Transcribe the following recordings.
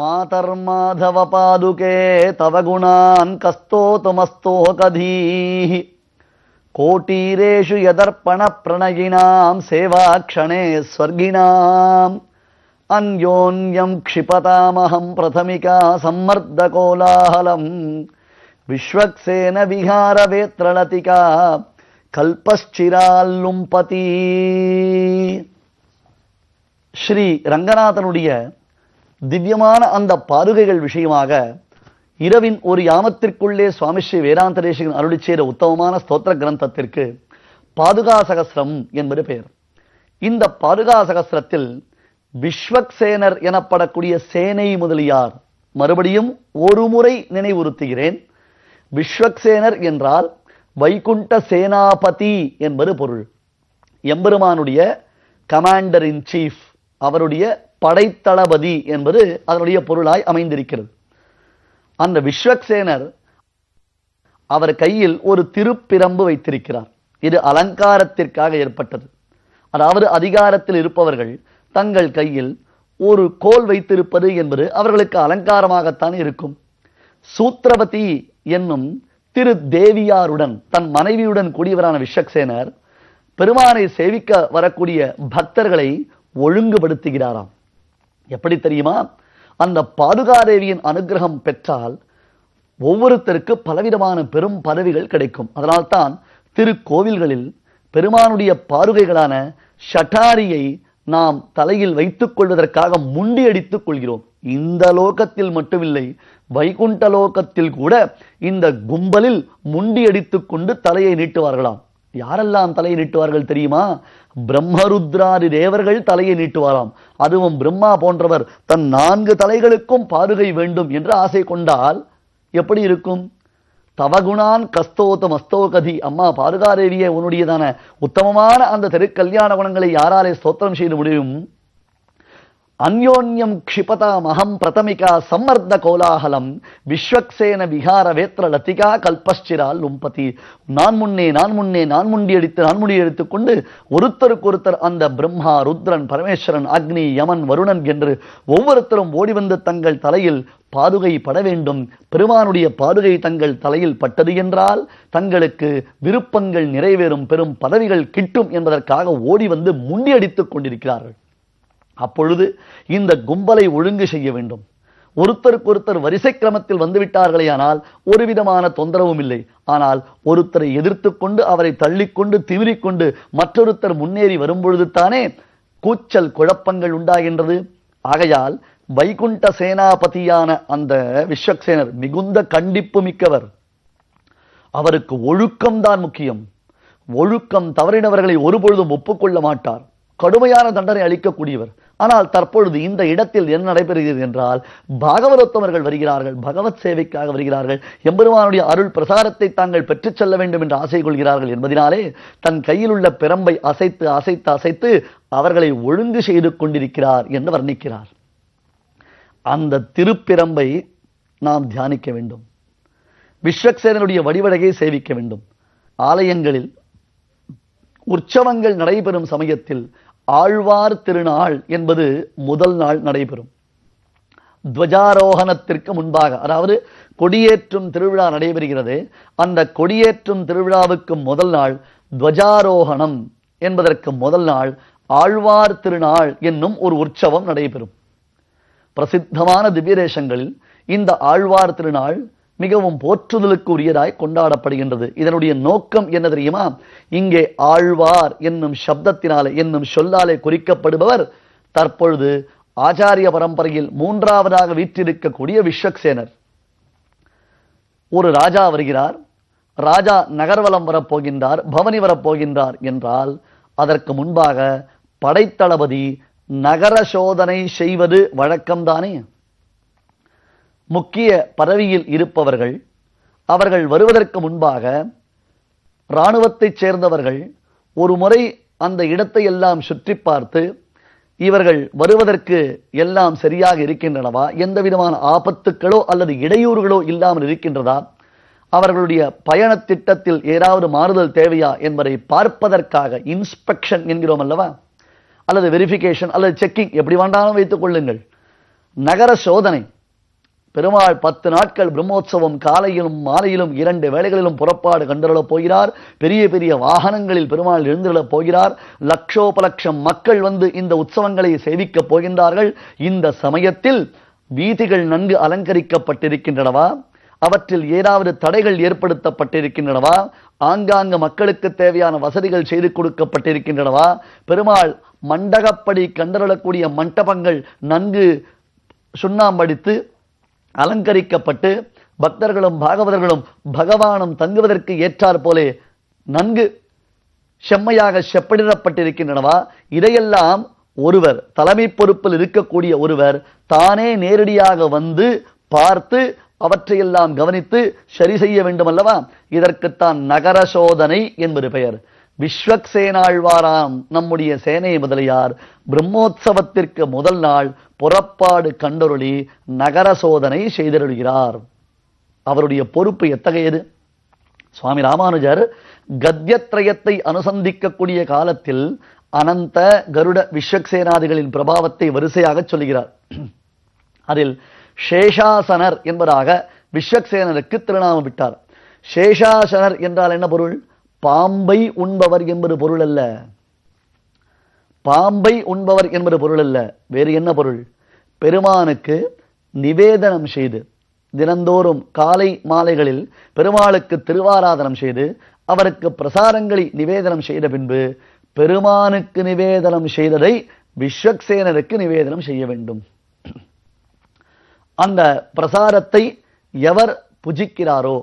மாதர்மாதவ பாதுகே தவ குணான் கஸ்தோதுமஸ்தோகதீः கோட்டீரேஷு யதர்ப்பண பிரணயினாம் சேவாக்ஷணே ஸ்வர்கிணாம் அந்யோன்யம் க்ஷிபதாமகம் பிரதமிகா சம்மர்த கோலாகலம் விஸ்வக்சேன விகாரவேத்ரலதிகா கல்பஸ்சிரால்லும்பதி ஸ்ரீ ரங்கநாதனுடைய திவ்யமான அந்த பாருகைகள் விஷயமாக இரவின் ஒரு யாமத்திற்குள்ளே சுவாமி ஸ்ரீ வேதாந்த அருளி செய்த உத்தமமான ஸ்தோத்திர கிரந்தத்திற்கு பாதுகா சகசிரம் என்பது பெயர். இந்த பாதுகா சகசிரத்தில் விஸ்வக்சேனர் எனப்படக்கூடிய சேனை முதலியார் மறுபடியும் ஒரு முறை நினைவுறுத்துகிறேன். விஸ்வக்சேனர் என்றால் வைகுண்ட சேனாபதி என்பது பொருள். எம்பெருமானுடைய கமாண்டர் இன் சீஃப் அவருடைய படைத்தளபதி என்பது அதனுடைய பொருளாய் அமைந்திருக்கிறது. அந்த விஸ்வக்சேனர் அவர் கையில் ஒரு திருப்பிரம்பு வைத்திருக்கிறார். இது அலங்காரத்திற்காக ஏற்பட்டது. அதாவது அதிகாரத்தில் இருப்பவர்கள் தங்கள் கையில் ஒரு கோல் வைத்திருப்பது என்பது அவர்களுக்கு அலங்காரமாகத்தான் இருக்கும். சூத்திரவதி என்னும் திரு தேவியாருடன் தன் மனைவியுடன் கூடியவரான விஸ்வக்சேனர் பெருமானை சேவிக்க வரக்கூடிய பக்தர்களை ஒழுங்குபடுத்துகிறாராம். எப்படி தெரியுமா? அந்த பாதுகாதேவியின் அனுகிரகம் பெற்றால் ஒவ்வொருத்தருக்கு பலவிதமான பெரும் பதவிகள் கிடைக்கும். அதனால்தான் திருக்கோவில்களில் பெருமானுடைய பாருகைகளான ஷட்டாரியை நாம் தலையில் வைத்துக் கொள்வதற்காக முண்டியடித்துக் கொள்கிறோம். இந்த லோகத்தில் மட்டுமில்லை வைகுண்ட லோகத்தில் கூட இந்த கும்பலில் முண்டியடித்துக் கொண்டு தலையை நீட்டுவார்களாம். யாரெல்லாம் தலையை நீட்டுவார்கள் தெரியுமா? பிரம்மருத்ராதி தேவர்கள் தலையை நீட்டுவாராம். அதுவும் பிரம்மா போன்றவர் தன் நான்கு தலைகளுக்கும் பாதுகை வேண்டும் என்று ஆசை கொண்டால் எப்படி இருக்கும்? தவகுணான் கஸ்தோத மஸ்தோகதி அம்மா பாதுகாதேவியே உன்னுடையதான உத்தமமான அந்த திருக்கல்யாண குணங்களை யாராலே ஸ்தோத்திரம் செய்து முடியும்? அன்யோன்யம் க்ஷிபதாம் அகம் பிரதமிகா சம்மர்த்த கோலாகலம் விஸ்வக்சேன விகார வேத்திர லத்திகா கல்பஸ்சிரால் லும்பதி. நான் முன்னே நான் முன்னே நான் முண்டி அடித்து நான் முடி எடுத்துக்கொண்டு ஒருத்தருக்கு ஒருத்தர் அந்த பிரம்மா ருத்ரன் பரமேஸ்வரன் அக்னி யமன் வருணன் என்று ஒவ்வொருத்தரும் ஓடி வந்து தங்கள் தலையில் பாதுகை பட வேண்டும். பெருமானுடைய பாதுகை தங்கள் தலையில் பட்டது என்றால் தங்களுக்கு விருப்பங்கள் நிறைவேறும் பெரும் பதவிகள் கிட்டும் என்பதற்காக ஓடி வந்து முண்டியடித்துக் கொண்டிருக்கிறார்கள். அப்பொழுது இந்த கும்பலை ஒழுங்கு செய்ய வேண்டும். ஒருத்தருக்கு ஒருத்தர் வரிசை கிரமத்தில் வந்துவிட்டார்களேயானால் ஒரு விதமான தொந்தரவும் இல்லை. ஆனால் ஒருத்தரை எதிர்த்து கொண்டு அவரை தள்ளிக்கொண்டு திமிரிக்கொண்டு மற்றொருத்தர் முன்னேறி வரும்பொழுது தானே கூச்சல் குழப்பங்கள் உண்டாகின்றது. ஆகையால் வைகுண்ட சேனாபதியான அந்த விஸ்வக்சேனர் மிகுந்த கண்டிப்பு மிக்கவர். அவருக்கு ஒழுக்கம்தான் முக்கியம். ஒழுக்கம் தவறினவர்களை ஒருபொழுதும் ஒப்புக்கொள்ள மாட்டார். கடுமையான தண்டனை அளிக்கக்கூடியவர். ஆனால் தற்பொழுது இந்த இடத்தில் என்ன நடைபெறுகிறது என்றால் பாகவதோத்தமர்கள் வருகிறார்கள் பகவத் சேவைக்காக வருகிறார்கள் எம்பெருமானுடைய அருள் பிரசாரத்தை தாங்கள் பெற்றுச் செல்ல வேண்டும் என்று ஆசை கொள்கிறார்கள் என்பதினாலே தன் கையில் உள்ள பிரம்பை அசைத்து அசைத்து அசைத்து அவர்களை ஒழுங்கு செய்து கொண்டிருக்கிறார் என்று வர்ணிக்கிறார். அந்த திருப்பிரம்பை நாம் தியானிக்க வேண்டும். விஸ்வக்சேனனுடைய வடிவடகை சேவிக்க வேண்டும். ஆலயங்களில் உற்சவங்கள் நடைபெறும் சமயத்தில் ஆழ்வார் திருநாள் என்பது முதல் நாள் நடைபெறும். துவஜாரோகணத்திற்கு முன்பாக அதாவது கொடியேற்றும் திருவிழா நடைபெறுகிறது. அந்த கொடியேற்றும் திருவிழாவுக்கு முதல் நாள் துவஜாரோகணம் என்பதற்கு முதல் நாள் ஆழ்வார் திருநாள் என்னும் ஒரு உற்சவம் நடைபெறும். பிரசித்தமான திவ்யதேசங்களில் இந்த ஆழ்வார் திருநாள் மிகவும் போற்றுதலுக்கு உரியதாய் கொண்டாடப்படுகின்றது. இதனுடைய நோக்கம் என்ன தெரியுமா? இங்கே ஆழ்வார் என்னும் சப்தத்தினாலே என்னும் சொல்லாலே குறிக்கப்படுபவர் தற்பொழுது ஆச்சாரிய பரம்பரையில் மூன்றாவதாக வீற்றிருக்கக்கூடிய விஸ்வக்சேனர். ஒரு ராஜா வருகிறார். ராஜா நகர்வலம் வரப்போகின்றார் பவனி வரப்போகின்றார் என்றால் அதற்கு முன்பாக படைத்தளபதி நகர சோதனை செய்வது வழக்கம்தானே? முக்கிய பதவியில் இருப்பவர்கள் அவர்கள் வருவதற்கு முன்பாக இராணுவத்தைச் சேர்ந்தவர்கள் ஒரு முறை அந்த இடத்தை எல்லாம் சுற்றி பார்த்து இவர்கள் வருவதற்கு எல்லாம் சரியாக இருக்கின்றனவா எந்த விதமான ஆபத்துக்களோ அல்லது இடையூறுகளோ இல்லாமல் இருக்கின்றதா அவர்களுடைய பயண திட்டத்தில் ஏதாவது மாறுதல் தேவையா என்பதை பார்ப்பதற்காக இன்ஸ்பெக்ஷன் என்கிறோம் அல்லவா? அல்லது வெரிஃபிகேஷன் அல்லது செக்கிங் எப்படி வேண்டாலும் வைத்துக் கொள்ளுங்கள். நகர சோதனை. பெருமாள் பத்து நாட்கள் பிரம்மோற்சவம் காலையிலும் மாலையிலும் இரண்டு வேளைகளிலும் புறப்பாடு கண்டருளப் போகிறார். பெரிய பெரிய வாகனங்களில் பெருமாள் எழுந்துள்ளப் போகிறார். லட்சோபலட்சம் மக்கள் வந்து இந்த உற்சவங்களை சேவிக்கப் போகின்றார்கள். இந்த சமயத்தில் வீதிகள் நன்கு அலங்கரிக்கப்பட்டிருக்கின்றனவா? அவற்றில் ஏதாவது தடைகள் ஏற்படுத்தப்பட்டிருக்கின்றனவா? ஆங்காங்கு மக்களுக்கு தேவையான வசதிகள் செய்து கொடுக்கப்பட்டிருக்கின்றனவா? பெருமாள் மண்டகப்படி கண்டறக்கூடிய மண்டபங்கள் நன்கு சுண்ணாம்படித்து அலங்கரிக்கப்பட்டு பக்தர்களும் பாகவதர்களும் பகவானும் தங்குவதற்கு ஏற்றாற் போலே நன்கு செம்மையாக செப்பனிடப்பட்டிருக்கின்றனவா? இதையெல்லாம் ஒருவர் தலைமை பொறுப்பில் இருக்கக்கூடிய ஒருவர் தானே நேரடியாக வந்து பார்த்து அவற்றையெல்லாம் கவனித்து சரி செய்ய வேண்டும் அல்லவா இதற்குத்தான் நகர சோதனை என்பது பெயர். விஸ்வக்சேனாழ்வாராம் நம்முடைய சேனை முதலியார். பிரம்மோத்சவத்திற்கு முதல் நாள் புறப்பாடு கண்டொருளி நகர சோதனை செய்திருக்கிறார். அவருடைய பொறுப்பு எத்தகையது? சுவாமி ராமானுஜர் கத்தியத்ரயத்தை அனுசந்திக்கக்கூடிய காலத்தில் அனந்த கருட விஸ்வக்சேனாதிகளின் பிரபாவத்தை வரிசையாக சொல்லுகிறார் அதில் சேஷாசனர் என்பதாக விஸ்வக்சேனருக்கு திருநாமம் விட்டார். சேஷாசனர் என்றால் என்ன பொருள்? பாம்பை உண்பவர் என்பது பொருள் அல்ல. பாம்பை உண்பவர் என்பது பொருள் அல்ல. வேறு என்ன பொருள்? பெருமானுக்கு நிவேதனம் செய்து தினந்தோறும் காலை மாலைகளில் பெருமாளுக்கு திருவாராதனம் செய்து அவருக்கு பிரசாரங்களை நிவேதனம் செய்த பின்பு பெருமானுக்கு நிவேதனம் செய்ததை விஸ்வக்சேனருக்கு நிவேதனம் செய்ய வேண்டும். அந்த பிரசாரத்தை எவர் புஜிக்கிறாரோ?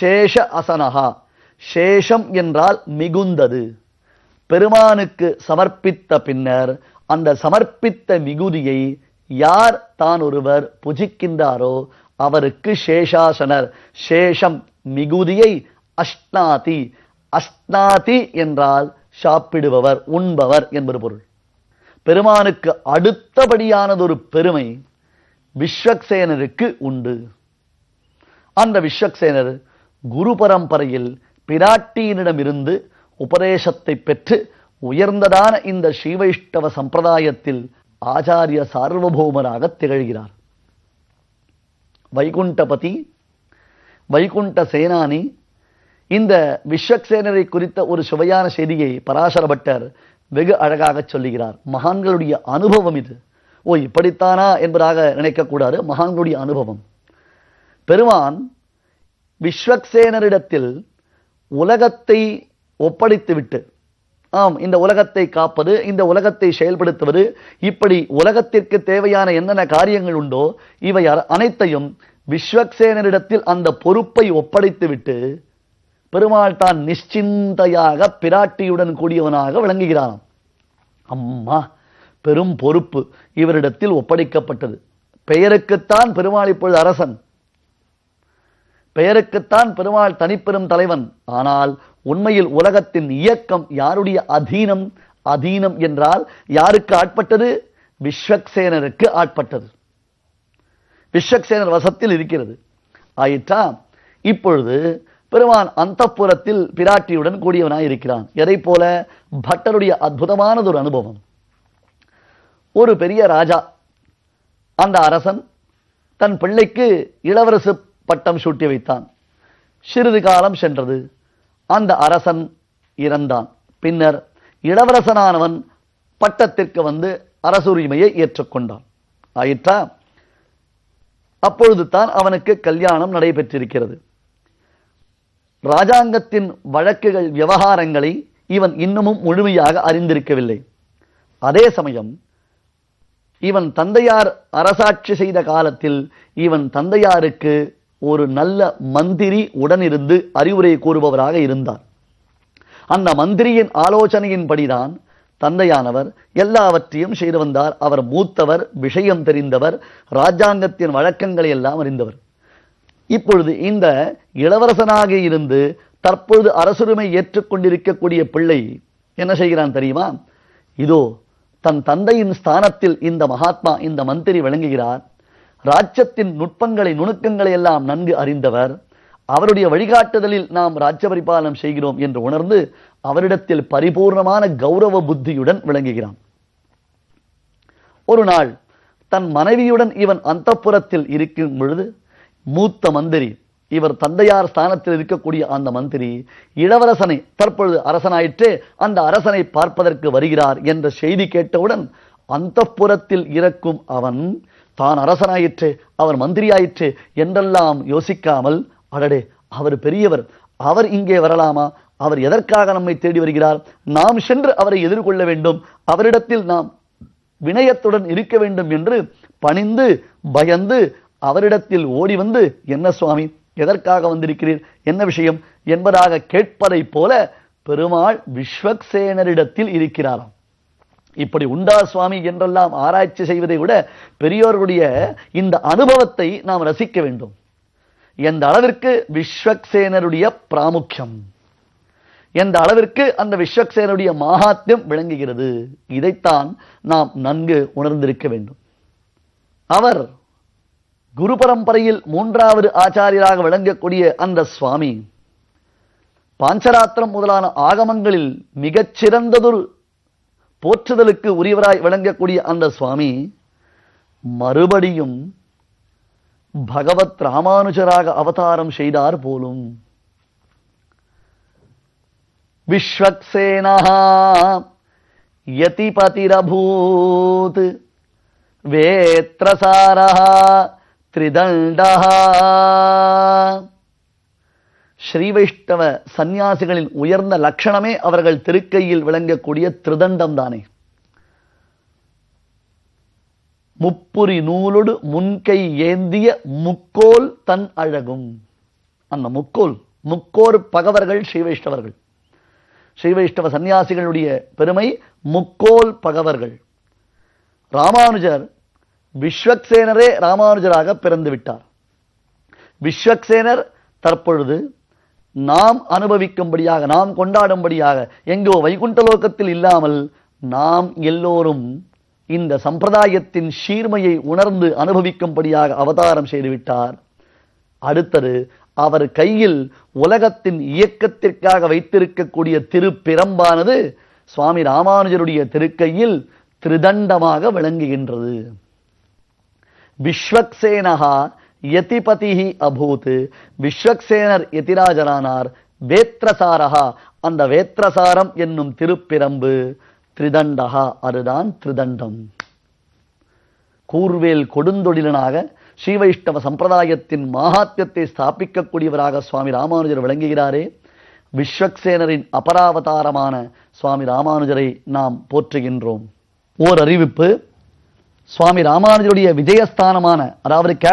சேஷ அசனகா சேஷம் என்றால் மிகுந்தது. பெருமானுக்கு சமர்ப்பித்த பின்னர் அந்த சமர்ப்பித்த மிகுதியை யார் தான் ஒருவர் புஜிக்கின்றாரோ அவருக்கு சேஷாசனர். சேஷம் மிகுதியை அஷ்னாதி அஸ்னாதி என்றால் சாப்பிடுபவர் உண்பவர் என்பது பொருள். பெருமானுக்கு அடுத்தபடியானதொரு பெருமை விஸ்வக்சேனருக்கு உண்டு. அந்த விஸ்வக்சேனர் குரு பரம்பரையில் பிராட்டியினிடமிருந்து உபதேசத்தை பெற்று உயர்ந்ததான இந்த ஸ்ரீவைஷ்ணவ சம்பிரதாயத்தில் ஆச்சாரிய சார்வபௌமராக திகழ்கிறார். வைகுண்டபதி வைகுண்ட சேனானி இந்த விஸ்வக்சேனரை குறித்த ஒரு சுவையான செய்தியை பராசர பட்டர் வெகு அழகாக சொல்லுகிறார். மகான்களுடைய அனுபவம் இது. ஓ இப்படித்தானா என்பதாக நினைக்கக்கூடாது. மகான்களுடைய அனுபவம். பெருமான் விஸ்வக்சேனரிடத்தில் உலகத்தை ஒப்படைத்துவிட்டு ஆம் இந்த உலகத்தை காப்பது இந்த உலகத்தை செயல்படுத்துவது இப்படி உலகத்திற்கு தேவையான என்னென்ன காரியங்கள் உண்டோ இவை அனைத்தையும் விஸ்வக்சேனரிடத்தில் அந்த பொறுப்பை ஒப்படைத்துவிட்டு பெருமாள் தான் நிச்சிந்தையாக பிராட்டியுடன் கூடியவனாக விளங்குகிறானாம் அம்மா பெரும் பொறுப்பு இவரிடத்தில் ஒப்படைக்கப்பட்டது. பெயருக்குத்தான் பெருமாள் இப்பொழுது அரசன். பெயருக்குத்தான் பெருமாள் தனிப்பெரும் தலைவன். ஆனால் உண்மையில் உலகத்தின் இயக்கம் யாருடைய அதீனம்? அதீனம் என்றால் யாருக்கு ஆட்பட்டது? விஸ்வக்சேனருக்கு ஆட்பட்டது. விஸ்வக்சேனர் வசத்தில் இருக்கிறது. ஆயிற்றா இப்பொழுது பெருமான் அந்தப்புறத்தில் பிராட்டியுடன் கூடியவனாய் இருக்கிறான். எதை போல? பட்டருடைய அற்புதமானது ஒரு அனுபவம். ஒரு பெரிய ராஜா அந்த அரசன் தன் பிள்ளைக்கு இளவரசு பட்டம் சூட்டி வைத்தான். சிறிது காலம் சென்றது. அந்த அரசன் இறந்தான். பின்னர் இளவரசனானவன் பட்டத்திற்கு வந்து அரசுரிமையை ஏற்றுக்கொண்டான். ஆயிற்றா? அப்பொழுது தான் அவனுக்கு கல்யாணம் நடைபெற்றிருக்கிறது. ராஜாங்கத்தின் வழக்குகள் விவகாரங்களை இவன் இன்னமும் முழுமையாக அறிந்திருக்கவில்லை. அதே சமயம் இவன் தந்தையார் அரசாட்சி செய்த காலத்தில் இவன் தந்தையாருக்கு ஒரு நல்ல மந்திரி உடனிருந்து அறிவுரை கூறுபவராக இருந்தார். அந்த மந்திரியின் ஆலோசனையின்படிதான் தந்தையானவர் எல்லாவற்றையும் செய்து வந்தார். அவர் மூத்தவர் விஷயம் தெரிந்தவர் ராஜாங்கத்தின் வழக்கங்களை எல்லாம் அறிந்தவர். இப்பொழுது இந்த இளவரசனாக இருந்து தற்பொழுது அரசுரிமை ஏற்றுக்கொண்டிருக்கக்கூடிய பிள்ளை என்ன செய்கிறான் தெரியுமா? இதோ தன் தந்தையின் ஸ்தானத்தில் இந்த மகாத்மா இந்த மந்திரி விளங்குகிறார். ராஜ்யத்தின் நுட்பங்களை நுணுக்கங்களை எல்லாம் நன்கு அறிந்தவர். அவருடைய வழிகாட்டுதலில் நாம் ராஜ்ய பரிபாலனம் செய்கிறோம் என்று உணர்ந்து அவரிடத்தில் பரிபூர்ணமான கௌரவ புத்தியுடன் விளங்குகிறான். ஒரு நாள் தன் மனைவியுடன் இவன் அந்தப்புறத்தில் இருக்கும் பொழுது மூத்த மந்திரி இவர் தந்தையார் ஸ்தானத்தில் இருக்கக்கூடிய அந்த மந்திரி இளவரசனை தற்பொழுது அரசனாயிற்று அந்த அரசனை பார்ப்பதற்கு வருகிறார் என்ற செய்தி கேட்டவுடன் அந்தப்புறத்தில் இருக்கும் அவன் தான் அரசனாயிற்று அவர் மந்திரியாயிற்று என்றெல்லாம் யோசிக்காமல் அடடே அவர் பெரியவர் அவர் இங்கே வரலாமா? அவர் எதற்காக நம்மை தேடி வருகிறார்? நாம் சென்று அவரை எதிர்கொள்ள வேண்டும். அவரிடத்தில் நாம் வினயத்துடன் இருக்க வேண்டும் என்று பணிந்து பயந்து அவரிடத்தில் ஓடி வந்து என்ன சுவாமி எதற்காக வந்திருக்கிறீர்? என்ன விஷயம்? என்பதாக கேட்பதை போல பெருமாள் விஸ்வக்சேனரிடத்தில் இருக்கிறாராம். இப்படி உண்டா சுவாமி என்றெல்லாம் ஆராய்ச்சி செய்வதை விட பெரியோர்களுடைய இந்த அனுபவத்தை நாம் ரசிக்க வேண்டும். எந்த அளவிற்கு விஸ்வக்சேனருடைய பிராமுக்கியம் எந்த அளவிற்கு அந்த விஸ்வக்சேனருடைய மகாத்தியம் விளங்குகிறது இதைத்தான் நாம் நன்கு உணர்ந்திருக்க வேண்டும். அவர் குரு பரம்பரையில் மூன்றாவது ஆச்சாரியராக விளங்கக்கூடிய அந்த சுவாமி பாஞ்சராத்திரம் முதலான ஆகமங்களில் மிகச்சிறந்ததொரு போற்றுதலுக்கு உரியவராய் விளங்கக்கூடிய அந்த சுவாமி மறுபடியும் பகவத் ராமானுஜராக அவதாரம் செய்தார் போலும். விஸ்வக்சேனா யதிபதிரபூத் வேத்ரசாரா திரிதண்டா ஸ்ரீ வைஷ்ணவ சந்நியாசிகளின் உயர்ந்த லட்சணமே அவர்கள் திருக்கையில் விளங்கக்கூடிய திருதண்டம் தானே முப்புரி நூலோடு முன்கை ஏந்திய முக்கோல் தன் அழகும். அந்த முக்கோல் முக்கோர் பகவர்கள் ஸ்ரீ வைஷ்ணவர்கள் ஸ்ரீ வைஷ்ணவ சந்நியாசிகளுடைய பெருமை முக்கோல் பகவர்கள். ராமானுஜர் விஸ்வக்சேனரே ராமானுஜராக பிறந்து விட்டார் விஸ்வக்சேனர் தற்பொழுது நாம் அனுபவிக்கும்படியாக நாம் கொண்டாடும்படியாக எங்கோ வைகுண்டலோகத்தில் இல்லாமல் நாம் எல்லோரும் இந்த சம்பிரதாயத்தின் சீர்மையை உணர்ந்து அனுபவிக்கும்படியாக அவதாரம் செய்துவிட்டார். அடுத்தது அவர் கையில் உலகத்தின் இயக்கத்திற்காக வைத்திருக்கக்கூடிய திருப்பிரம்பானது சுவாமி ராமானுஜருடைய திருக்கையில் திரிதண்டமாக விளங்குகின்றது. விஸ்வக்சேனகா யதிபதிஹி அபூத் விஸ்வக்சேனர் யதிராஜரானார் வேத்ரசாரகா அந்த வேத்ரசாரம் என்னும் திருப்பிரம்பு திரிதண்டகா அதுதான் திரிதண்டம். கூர்வேல் கொடுந்தொழிலனாக ஸ்ரீவைஷ்ணவ சம்பிரதாயத்தின் மகாத்யத்தை ஸ்தாபிக்கக்கூடியவராக சுவாமி ராமானுஜர் விளங்குகிறாரே விஸ்வக்சேனரின் அபராவதாரமான சுவாமி ராமானுஜரை நாம் போற்றுகின்றோம். ஓர் அறிவிப்பு சுவாமி ராமானுஜருடைய விஜயஸ்தானமான அதாவது